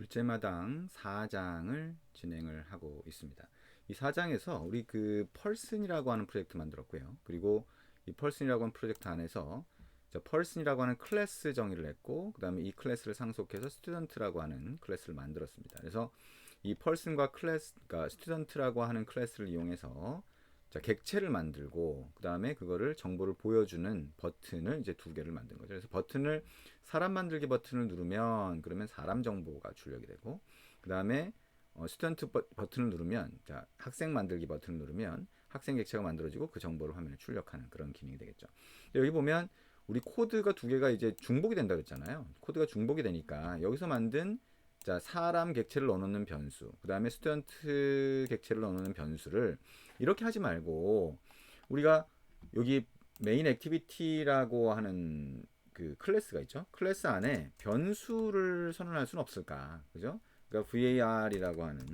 둘째 마당 4장을 진행을 하고 있습니다. 이 4장에서 우리 그 펄슨이라고 하는 프로젝트 만들었고요. 그리고 이 펄슨이라고 하는 프로젝트 안에서 저 펄슨이라고 하는 클래스 정의를 했고 그다음에 이 클래스를 상속해서 스튜던트라고 하는 클래스를 만들었습니다. 그래서 이 펄슨과 클래스 그러니까 스튜던트라고 하는 클래스를 이용해서 자, 객체를 만들고 그다음에 그거를 정보를 보여주는 버튼을 이제 두 개를 만든 거죠. 그래서 버튼을 사람 만들기 버튼을 누르면 그러면 사람 정보가 출력이 되고 그다음에 어, 스튜던트 버, 버튼을 누르면 자, 학생 만들기 버튼을 누르면 학생 객체가 만들어지고 그 정보를 화면에 출력하는 그런 기능이 되겠죠. 여기 보면 우리 코드가 두 개가 이제 중복이 된다 그랬잖아요. 코드가 중복이 되니까 여기서 만든 자, 사람 객체를 넣어놓는 변수, 그 다음에 스튜던트 객체를 넣어놓는 변수를 이렇게 하지 말고 우리가 여기 메인 액티비티라고 하는 그 클래스가 있죠. 클래스 안에 변수를 선언할 수는 없을까? 그죠? 그러니까 var이라고 하는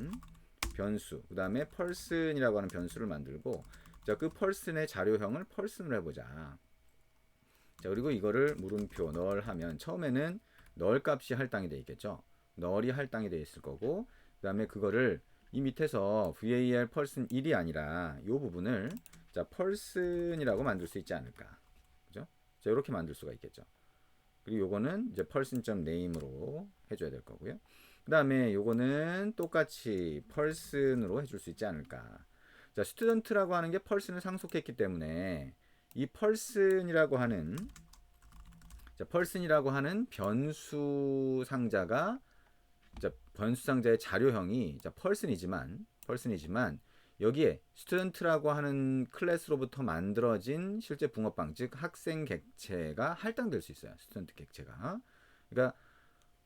변수, 그 다음에 person이라고 하는 변수를 만들고 자, 그 person의 자료형을 person으로 해 보자. 자, 그리고 이거를 물음표 널 하면 처음에는 널 값이 할당이 돼 있겠죠. 널이 할당이 되어 있을 거고 그다음에 그거를 이 밑에서 var person 1이 아니라 이 부분을 자 person이라고 만들 수 있지 않을까 그죠? 자 이렇게 만들 수가 있겠죠. 그리고 요거는 이제 person.name으로 해줘야 될 거고요. 그 다음에 요거는 똑같이 person으로 해줄 수 있지 않을까. 자, student라고 하는 게 person을 상속했기 때문에 이 person이라고 하는 자, person이라고 하는 변수 상자가 자, 변수 상자의 자료형이 자, person이지만 person이지만 여기에 student라고 하는 클래스로부터 만들어진 실제 붕어빵 즉 학생 객체가 할당될 수 있어요. student 객체가. 그러니까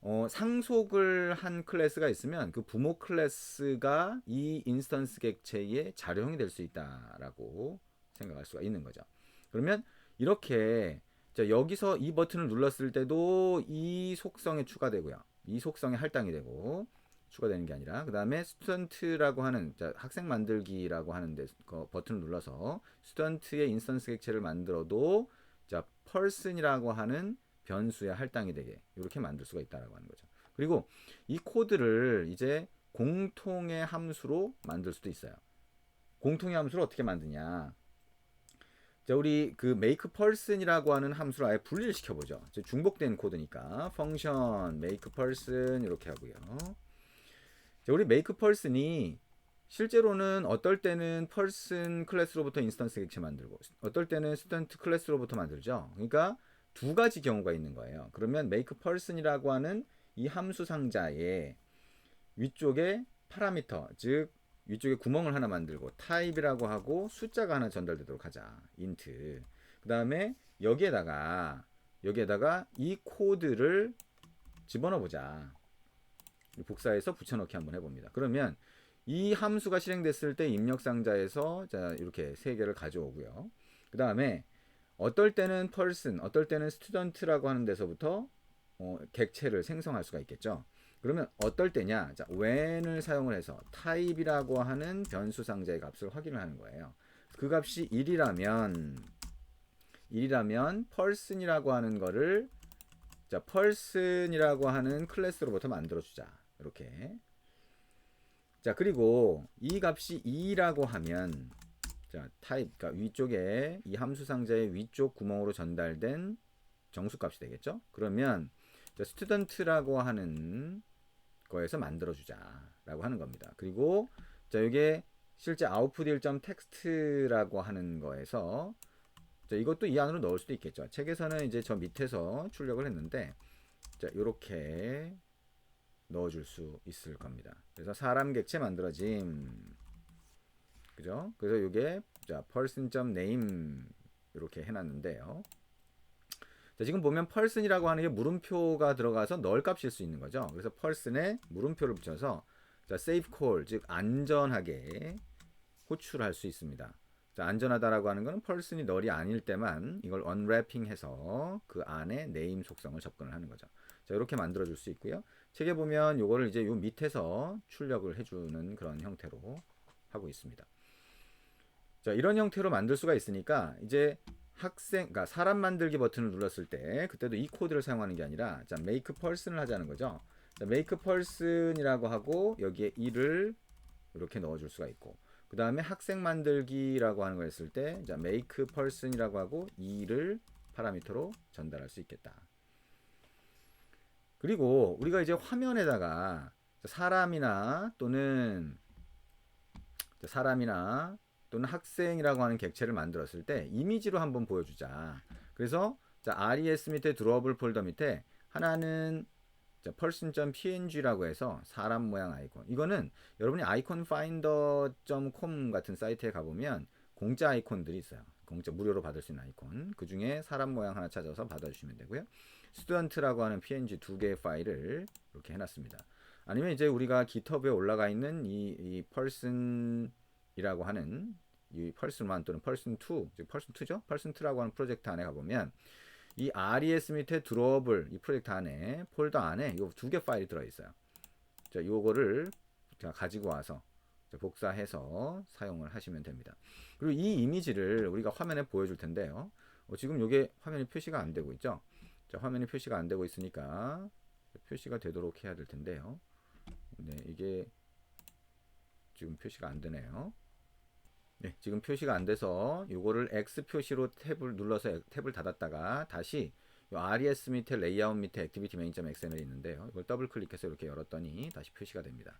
어, 상속을 한 클래스가 있으면 그 부모 클래스가 이 인스턴스 객체의 자료형이 될 수 있다라고 생각할 수가 있는 거죠. 그러면 이렇게 자, 여기서 이 버튼을 눌렀을 때도 이 속성에 추가되고요. 이 속성에 할당이 되고 추가되는 게 아니라 그 다음에 스튜던트라고 하는 자, 학생 만들기라고 하는데 그 버튼을 눌러서 스튜던트의 인스턴스 객체를 만들어도 자 person이라고 하는 변수에 할당이 되게 이렇게 만들 수가 있다라고 하는 거죠. 그리고 이 코드를 이제 공통의 함수로 만들 수도 있어요. 공통의 함수를 어떻게 만드냐? 자, 우리 그 make person이라고 하는 함수를 아예 분리를 시켜보죠. 중복된 코드니까 function make person 이렇게 하고요. 자, 우리 make person이 실제로는 어떨 때는 person 클래스로부터 인스턴스 객체 만들고 어떨 때는 student 클래스로부터 만들죠. 그러니까 두 가지 경우가 있는 거예요. 그러면 make person이라고 하는 이 함수 상자에 위쪽에 파라미터 즉 위쪽에 구멍을 하나 만들고 타입이라고 하고 숫자가 하나 전달되도록 하자. int. 그 다음에 여기에다가 여기에다가 이 코드를 집어넣어 보자. 복사해서 붙여넣기 한번 해봅니다. 그러면 이 함수가 실행됐을 때 입력 상자에서 자 이렇게 세 개를 가져오고요. 그 다음에 어떨 때는 person, 어떨 때는 student라고 하는 데서부터 어, 객체를 생성할 수가 있겠죠. 그러면 어떨 때냐? 자, when을 사용을 해서 type이라고 하는 변수 상자의 값을 확인을 하는 거예요. 그 값이 1이라면 1이라면 person이라고 하는 거를 자, person이라고 하는 클래스로부터 만들어 주자. 이렇게. 자, 그리고 이 값이 2라고 하면 자, type 그러니까 위쪽에 이 함수 상자의 위쪽 구멍으로 전달된 정수 값이 되겠죠? 그러면 자, student라고 하는 거에서 만들어 주자라고 하는 겁니다. 그리고 자, 이게 실제 output 1점 텍스트라고 하는 거에서 자, 이것도 이 안으로 넣을 수도 있겠죠. 책에서는 이제 저 밑에서 출력을 했는데 자, 요렇게 넣어 줄 수 있을 겁니다. 그래서 사람 객체 만들어짐 그죠? 그래서 이게 자, person.name 이렇게 해 놨는데요. 자, 지금 보면 person이라고 하는 게 물음표가 들어가서 널 값일 수 있는 거죠. 그래서 person에 물음표를 붙여서 자, safe call 즉 안전하게 호출할 수 있습니다. 자, 안전하다라고 하는 거는 person이 널이 아닐 때만 이걸 unwrapping 해서 그 안에 name 속성을 접근을 하는 거죠. 자, 이렇게 만들어 줄 수 있고요. 책에 보면 요거를 이제 요 밑에서 출력을 해 주는 그런 형태로 하고 있습니다. 자, 이런 형태로 만들 수가 있으니까 이제 학생, 그러니까 사람 만들기 버튼을 눌렀을 때 그때도 이 코드를 사용하는 게 아니라 자 make person을 하자는 거죠. 자, make person이라고 하고 여기에 1을 이렇게 넣어줄 수가 있고 그 다음에 학생 만들기라고 하는 걸 했을 때 자, make person이라고 하고 2를 파라미터로 전달할 수 있겠다. 그리고 우리가 이제 화면에다가 사람이나 또는 사람이나 또는 학생이라고 하는 객체를 만들었을 때 이미지로 한번 보여주자. 그래서 자, res 밑에 드로어블 폴더 밑에 하나는 자, person.png라고 해서 사람 모양 아이콘. 이거는 여러분이 iconfinder.com 같은 사이트에 가보면 공짜 아이콘들이 있어요. 공짜 무료로 받을 수 있는 아이콘. 그 중에 사람 모양 하나 찾아서 받아주시면 되고요. 스튜던트라고 하는 png 두 개의 파일을 이렇게 해놨습니다. 아니면 이제 우리가 GitHub에 올라가 있는 이, 이 person 이라고 하는 이 person1 또는 person2, 즉 person2죠? person2라고 하는 프로젝트 안에 가보면 이 res 밑에 드로어블 이 프로젝트 안에 폴더 안에 이 두 개 파일이 들어 있어요. 자, 요거를 제가 가지고 와서 복사해서 사용을 하시면 됩니다. 그리고 이 이미지를 우리가 화면에 보여줄 텐데요. 어, 지금 이게 화면이 표시가 안 되고 있죠. 자, 화면이 표시가 안 되고 있으니까 표시가 되도록 해야 될 텐데요. 네, 이게 지금 표시가 안 되네요. 네, 지금 표시가 안 돼서 이거를 X 표시로 탭을 눌러서 탭을 닫았다가 다시 요 RES 밑에 레이아웃 밑에 액티비티 메인.xml 있는데요. 이걸 더블 클릭해서 이렇게 열었더니 다시 표시가 됩니다.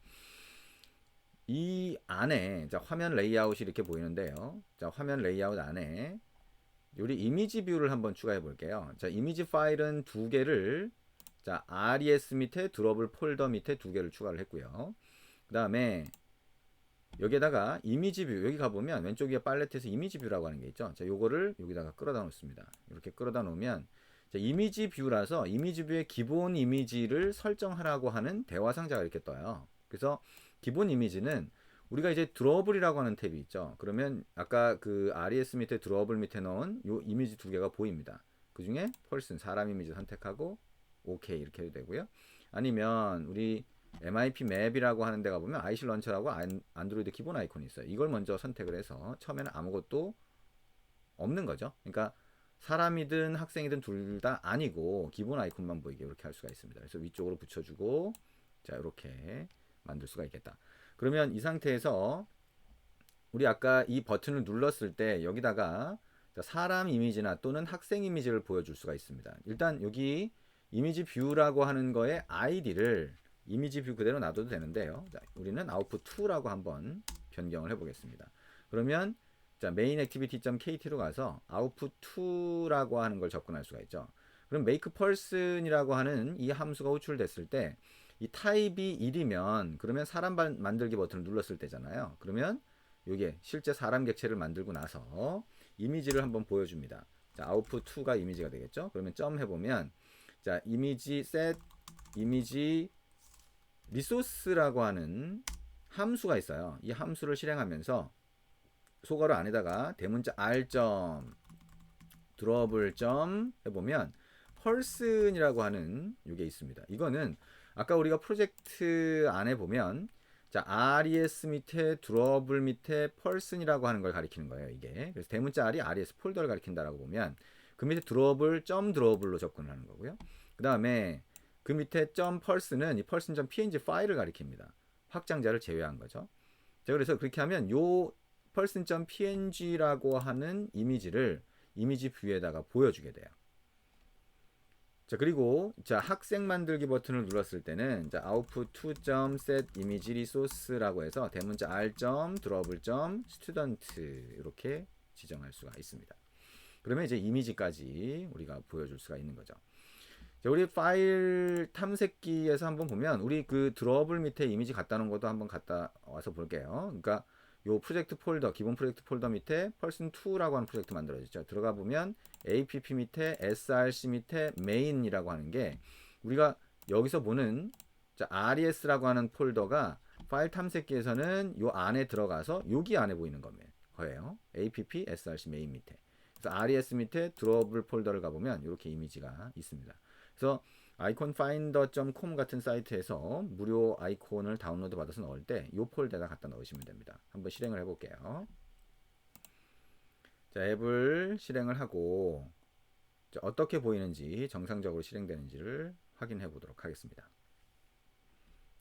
이 안에 자, 화면 레이아웃이 이렇게 보이는데요. 자, 화면 레이아웃 안에 우리 이미지 뷰를 한번 추가해 볼게요. 자, 이미지 파일은 두 개를 자, RES 밑에 드러블 폴더 밑에 두 개를 추가를 했고요. 그 다음에 여기에다가 이미지 뷰 여기 가보면 왼쪽 위에 팔레트에서 이미지 뷰라고 하는 게 있죠. 자, 요거를 여기다가 끌어다 놓습니다. 이렇게 끌어다 놓으면 자, 이미지 뷰라서 이미지 뷰의 기본 이미지를 설정하라고 하는 대화 상자가 이렇게 떠요. 그래서 기본 이미지는 우리가 이제 드로어블이라고 하는 탭이 있죠. 그러면 아까 그 RES 밑에 드로어블 밑에 넣은 요 이미지 두 개가 보입니다. 그 중에 펄슨 사람 이미지 선택하고 오케이 이렇게 해도 되고요. 아니면 우리 MIP 맵이라고 하는 데가 보면 IC 런처라고 안, 안드로이드 기본 아이콘이 있어요. 이걸 먼저 선택을 해서 처음에는 아무것도 없는 거죠. 그러니까 사람이든 학생이든 둘 다 아니고 기본 아이콘만 보이게 이렇게 할 수가 있습니다. 그래서 위쪽으로 붙여주고 자 이렇게 만들 수가 있겠다. 그러면 이 상태에서 우리 아까 이 버튼을 눌렀을 때 여기다가 사람 이미지나 또는 학생 이미지를 보여줄 수가 있습니다. 일단 여기 이미지 뷰라고 하는 거에 아이디를 이미지 뷰 그대로 놔둬도 되는데요. 자, 우리는 output 2라고 한번 변경을 해보겠습니다. 그러면 자, main activity.kt로 가서 output 2라고 하는 걸 접근할 수가 있죠. 그럼 make person이라고 하는 이 함수가 호출됐을 때 이 타입이 1이면 그러면 사람 만들기 버튼을 눌렀을 때잖아요. 그러면 이게 실제 사람 객체를 만들고 나서 이미지를 한번 보여줍니다. 자, output 2가 이미지가 되겠죠. 그러면 점 해보면 자, 이미지 set 이미지 리소스라고 하는 함수가 있어요. 이 함수를 실행하면서 소괄호 안에다가 대문자 r 점 드러블 점 해보면 person이라고 하는 이게 있습니다. 이거는 아까 우리가 프로젝트 안에 보면 자 res 밑에 드러블 밑에 person이라고 하는 걸 가리키는 거예요. 이게 그래서 대문자 r이 res 폴더를 가리킨다라고 보면 그 밑에 드러블 점 드러블로 접근하는 거고요. 그 다음에 그 밑에 점 펄스는 이 펄슨.png 파일을 가리킵니다. 확장자를 제외한 거죠. 자, 그래서 그렇게 하면 요 펄슨.png라고 하는 이미지를 이미지 뷰에다가 보여주게 돼요. 자, 그리고 자, 학생 만들기 버튼을 눌렀을 때는 자, output 2.set image resource라고 해서 대문자 r. 드러블. student 이렇게 지정할 수가 있습니다. 그러면 이제 이미지까지 우리가 보여줄 수가 있는 거죠. 자, 우리 파일 탐색기에서 한번 보면 우리 그 드러블 밑에 이미지 갖다 놓은 것도 한번 갖다 와서 볼게요. 그러니까 요 프로젝트 폴더 기본 프로젝트 폴더 밑에 person2라고 하는 프로젝트 만들어졌죠. 들어가 보면 app 밑에 src 밑에 main이라고 하는 게 우리가 여기서 보는 자, res라고 하는 폴더가 파일 탐색기에서는 요 안에 들어가서 여기 안에 보이는 거예요. app src main 밑에. 그래서 res 밑에 드러블 폴더를 가보면 이렇게 이미지가 있습니다. 그래서 iconfinder.com 같은 사이트에서 무료 아이콘을 다운로드 받아서 넣을 때 이 폴더에다 갖다 넣으시면 됩니다. 한번 실행을 해볼게요. 자, 앱을 실행을 하고 자, 어떻게 보이는지 정상적으로 실행되는지를 확인해 보도록 하겠습니다.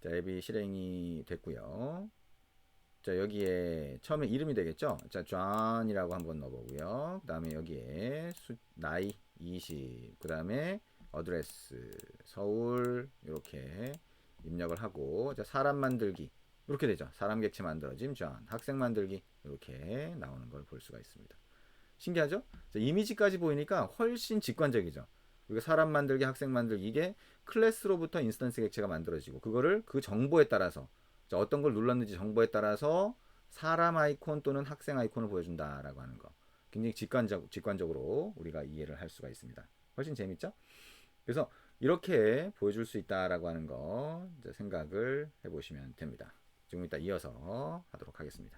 자, 앱이 실행이 됐고요. 자, 여기에 처음에 이름이 되겠죠? 자, 존이라고 한번 넣어보고요. 그 다음에 여기에 수, 나이 20, 그 다음에 어드레스, 서울, 이렇게 입력을 하고, 자, 사람 만들기. 이렇게 되죠. 사람 객체 만들어짐, 존. 학생 만들기. 이렇게 나오는 걸 볼 수가 있습니다. 신기하죠? 자, 이미지까지 보이니까 훨씬 직관적이죠. 우리가 사람 만들기, 학생 만들기, 이게 클래스로부터 인스턴스 객체가 만들어지고, 그거를 그 정보에 따라서 자, 어떤 걸 눌렀는지 정보에 따라서 사람 아이콘 또는 학생 아이콘을 보여준다라고 하는 거. 굉장히 직관적, 직관적으로 우리가 이해를 할 수가 있습니다. 훨씬 재밌죠? 그래서 이렇게 보여줄 수 있다라고 하는 거 생각을 해보시면 됩니다. 지금 이따 이어서 하도록 하겠습니다.